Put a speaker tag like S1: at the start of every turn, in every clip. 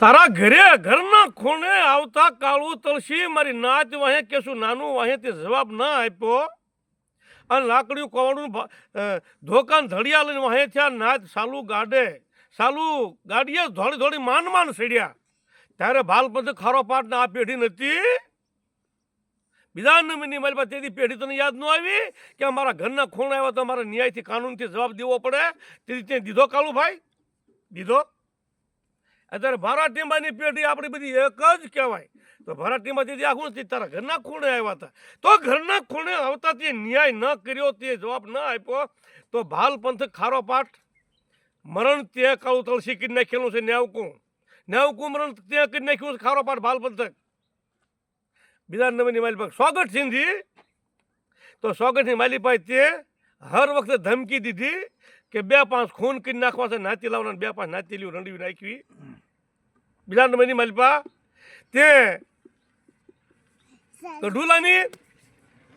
S1: તારા ઘરે, ઘરના ખૂણે આવતા કાળું તળસી મારી નાચ વાહે કેશું નાનું વાહે તે જવાબ ના આપ્યો. અને લાકડીયું કોવડું ધોકાન ધડિયા લઈને વાહે થયા નાચ સાલું ગાડે. સાલું ગાડીએ ધોળી ધોળી માન માન સડ્યા. ત્યારે ભાલ પછી ખારો પાટ આ પેઢી નથી. બીજા નંબરની મારી પાસે તેથી પેઢી તને યાદ ન આવી કે અમારા ઘરના ખૂણ આવ્યા તો અમારે ન્યાયથી કાનૂનથી જવાબ દેવો પડે? તેથી તે દીધો કાલુભાઈ? દીધો? અત્યારે ભારા ટીંબાની પેઢી આપણી બધી એક જ કહેવાય. તો ભારા ટીંબા આખું નથી તારા ઘરના ખૂણે આવ્યા હતા. તો ઘરના ખૂણે આવતા તે ન્યાય ન કર્યો, તે જવાબ ન આપ્યો, તો ભાલ પંથ ખારો પાઠ. મરણ તે કાળું તળસી કરી નાખેલું છે નેવકું નેવકું મરણ તે કરી નાખ્યું છે, ખારો પાઠ ભાલ પંથક. બીજા નંબરની માલી પાક સ્વાગત સિંધી તો સ્વાગતની માલી પાસે તે હર વખતે ધમકી દીધી કે બે પાંચ ખૂન કરી નાખવા છે, નાતી લાવવાના બે પાંચ નાતી લીધું રંડવી નાખવી. બીજા નંબરની માલિપા. તે ગઢુલાની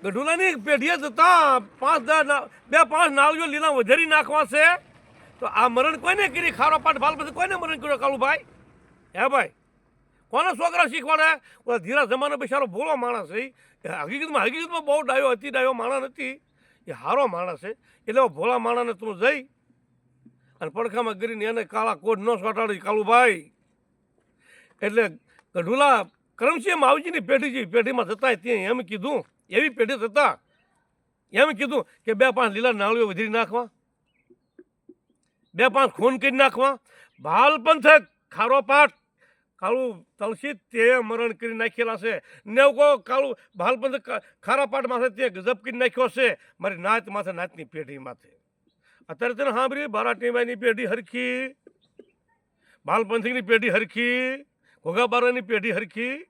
S1: ગઢુલાની પેઢીએ જતા પાંચ દસ બે પાંચ નાળીઓ લીલા વધારી નાખવા છે. તો આ મરણ કોઈને કરી? ખારો પાટ ભાલ પછી કોઈને મરણ કર્યો કાળુભાઈ હે ભાઈ? કોને છોકરા શીખવાડે? ઓલા ધીરા જમાનો બિચારો ભોળો માણસ છે. હકીકતમાં હકીકતમાં બહુ ડાયો અતિ ડાયો માણસ નથી. એ હારો માણસ છે. એટલે ભોળા માણસને તું જઈ. અને પડખામાં કરીને એને કાળા કોટ ન સોટાડી કાળુભાઈ એટલે ગઢુલા કરમસિંહ માવજીની પેઢી જેવી પેઢીમાં જતા ત્યાં એમ કીધું, એવી પેઢી થતા એમ કીધું કે બે પાંચ લીલા નાળીઓ વધીરી નાખવા, બે પાંચ ખૂન કરી નાખવા, ભાલ પંથક ખારો પાઠ, કાળું તલસી તે મરણ કરી નાખેલા છે. ને કહો, કાળું ભાલ પંથક ખારા પાઠ માથે તે ગજબ કરી નાખ્યો છે. મારી નાત માથે નાતની પેઢી માથે અત્યારે તને સાંભળી બારા ટીમાની પેઢી હરખી બાલપંથકની પેઢી હરખી ઘોઘાબારાની પેઢી હરખી?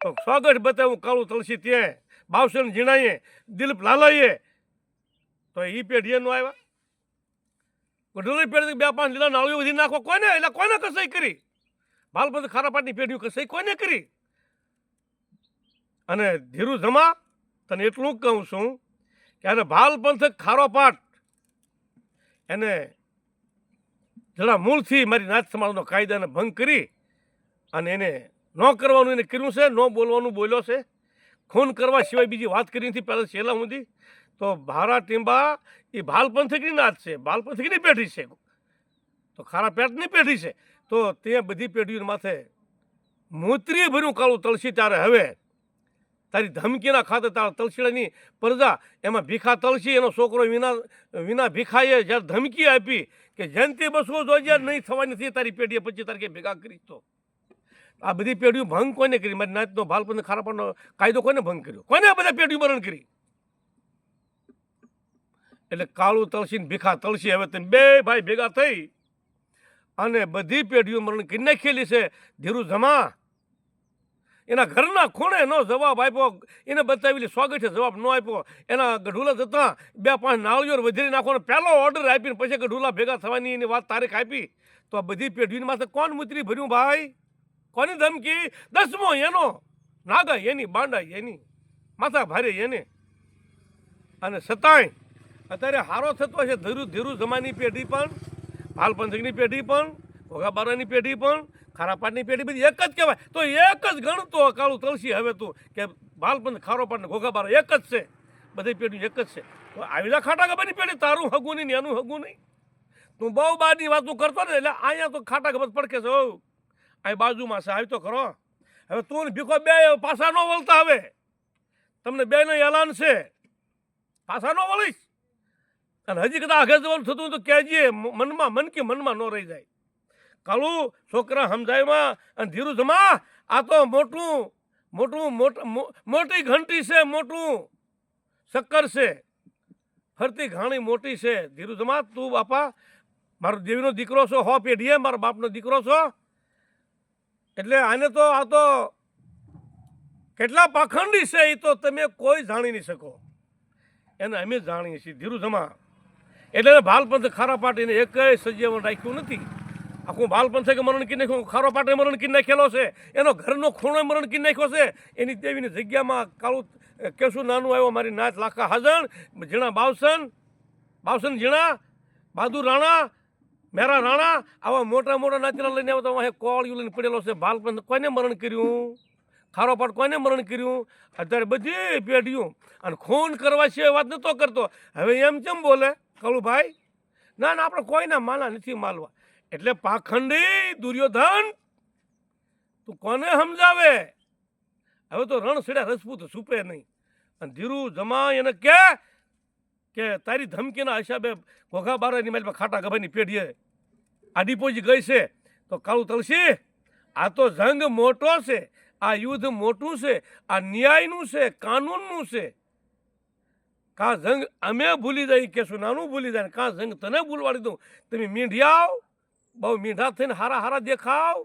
S1: તો સ્વાગત બતાવું કાળું તલસી ત્યાં બાવસન જીણાઈએ દિલીપ લાલાઈએ. તો એ પેઢીએ નો આવ્યા? ગઢોલી પેઢી બે પાંચ લીલા નાળીઓ વધી નાખો, કોને? એટલે કોને કસાઈ કરી? બાલપંથ ખારાપાટની પેઢીઓ કસાઈ કોને કરી? અને ધીરુ જમા તને એટલું કહું છું કે આને ખારો પાટ એને જરા મૂળથી મારી નાથ સમાજનો કાયદાને ભંગ કરી અને એને ન કરવાનું, એને કર્યું છે, ન બોલવાનું બોલ્યો છે. ખૂન કરવા સિવાય બીજી વાત કરી નથી, પહેલાં છેલ્લા સુધી. તો ભારા ટીંબા, એ ભાલપંથકની નાત છે ભાલપંથકની પેઢી છે. તો ખારા પેટની પેઢી છે. તો તે બધી પેઢીઓ માથે મૂત્રીએ ભર્યું કાળું તલસી ત્યારે હવે. તારી ધમકીના ખાતે તારા તલસીડાની પ્રજા, એમાં ભીખા તલસી, એનો છોકરો વિના વિના ભીખાએ જ્યારે ધમકી આપી કે જયંતિ બસવો જોઈએ, નહીં થવાની નથી, તારી પેઢીએ પચીસ તારીખે ભેગા કરીશ તો. આ બધી પેઢીઓ ભંગ કોને કરી? મારી નાતનો ભાલપંથ ખારાપણનો કાયદો કોને ભંગ કર્યો? કોને આ બધા પેઢીઓ મરણ કરી? એટલે કાળું તલસી ભીખા તલસી હવે તમે બે ભાઈ ભેગા થઈ અને બધી પેઢીઓ મરણ કરી નાખેલી છે. ધીરુ જમા. એના ઘરના ખૂણે નો જવાબ આપ્યો. એને બતાવેલી સ્વાગઠે જવાબ ન આપ્યો. એના ગઢુલા જતા બે પાંચ નાળીઓ વધેરી નાખવાનો પહેલો ઓર્ડર આપીને પછી ગઢુલા ભેગા થવાની એની વાત તારીખ આપી. તો આ બધી પેઢીની માથે કોણ મુતરી ભર્યું ભાઈ? કોની ધમકી? દસમો એનો. નાગા એની, બાંડા એની. માથા ભારે એને. અને સતાય. અત્યારે હારો થતો છે ધીરુ ધીરુ જમાની પેઢી પણ ભાલપંથકની પેઢી પણ, ઘોઘાબારાની પેઢી પણ, ખારાપાટની પેઢી બધી એક જ કહેવાય. તો એક જ ગણતો કાળું તલસી હવે તું કે ભાલપંથ ખારોપાટ ને ઘોઘાબારા એક જ છે. બધી પેઢી એક જ છે. તો આવી જા ખાટા ગબાની પેઢી. તારું હગું નહીં એનું હગું નહીં. તું બહુ બારની વાતું કરતો ને એટલે અહીંયા તો ખાટા ગબત પડકે છે અહીં બાજુમાં છે. આવી તો ખરો. હવે તું ભીખો બે પાછા ન વળતા હવે. તમને બે નો એલાન છે. પાછા ન વળીશ. અને હજી કદાચ આગળ જવાનું થતું તો કહેજે મનમાં, મન કે મનમાં ન રહી જાય. કાળું છોકરા સમજાયમાં, અને ધીરુ જમા, આ તો મોટું મોટું, મોટ- મોટી ઘંટી છે, મોટું. શક્કર છે. ફરતી ઘાણી મોટી છે. ધીરુ જમા, તું બાપા, મારો દેવીનો દીકરો છો, હો પેઢીએ, મારા બાપનો દીકરો છો. એટલે આને તો આ તો કેટલા પાખંડી છે એ તો તમે કોઈ જાણી નહીં શકો. એને અમે જાણીએ છીએ. ધીરુ જમા એટલે બાલપંથ ખારા પાટીને એકય સજીવન રાખ્યું નથી. આખું બાલપંથે કે મરણ કી નાખ્યું? ખારો પાટે મરણ કી નાખેલો છે. એનો ઘરનો ખૂણો મરણ કી નાખ્યો છે. એની દેવીની જગ્યામાં કાળું કેશું નાનું આવ્યો. મારી નાચ લાખા હાજણ. ઝીણા બાવસન. બાવસન ઝીણા. બહાદુર રાણા. મેરા રાણા, આવા મોટા મોટા નાતીના લઈને આવતા વાહે કોળિયું લઈને પડેલો છે. બાલપણ કોને મરણ કર્યું? ખારો પાટ કોઈને મરણ કર્યું? અત્યારે બધી પેઢીઓ અને ખૂન કરવા સિવાય વાત નતો કરતો. હવે એમ કેમ બોલે? કળુભાઈ ના ના, આપણે કોઈના માના નથી માલવા. એટલે પાખંડી દુર્યોધન, તું કોને સમજાવે? હવે તો રણ રજપૂત સુપે નહીં. અને ધીરુ જમા એને કે કે તારી ધમકીના હિસાબે ઘોઘા બારાની મારી ખાટા ગભાની પેઢીએ આ ડિપોજી ગઈ છે, તો કાળું તલસી, આ તો જંગ મોટો છે, આ યુદ્ધ મોટું છે, આ ન્યાયનું છે, કાનૂનનું છે. કા જંગ અમે ભૂલી જાય કે શું નાનું ભૂલી જાય કાં જંગ તને ભૂલવાડી દઉં? તમે મીંઢિયાવ બહુ મીંઢા થઈને હારા હારા દેખાવ.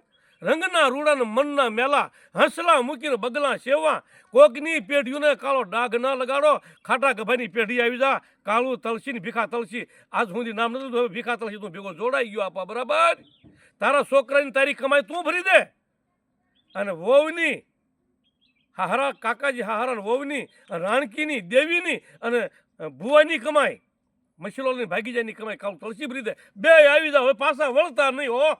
S1: રંગના રૂડા ને મનના મેલા, હંસલા મૂકીને બગલા સેવા કોકની પેઢીઓને કાળો ડાઘ ના લગાડો. ખાટા ગભાની પેઢી આવી જા. કાળું તલસી ને ભીખા તલસી. આજ સુધી નામ નથી હવે ભીખા તલસી તું ભેગો જોડાઈ ગયો આપા, બરાબર? તારા છોકરાની તારી કમાઈ તું ભરી દે. અને વહુની, હાહરા કાકાજી હાહરા વહુની રાણકીની, દેવીની અને ભુવાની કમાઈ મશીલોની ભાગીજાની કમાઈ કાળું તલસી ભરી દે. બે આવી જા. હવે પાછા વળતા નહીં, હો.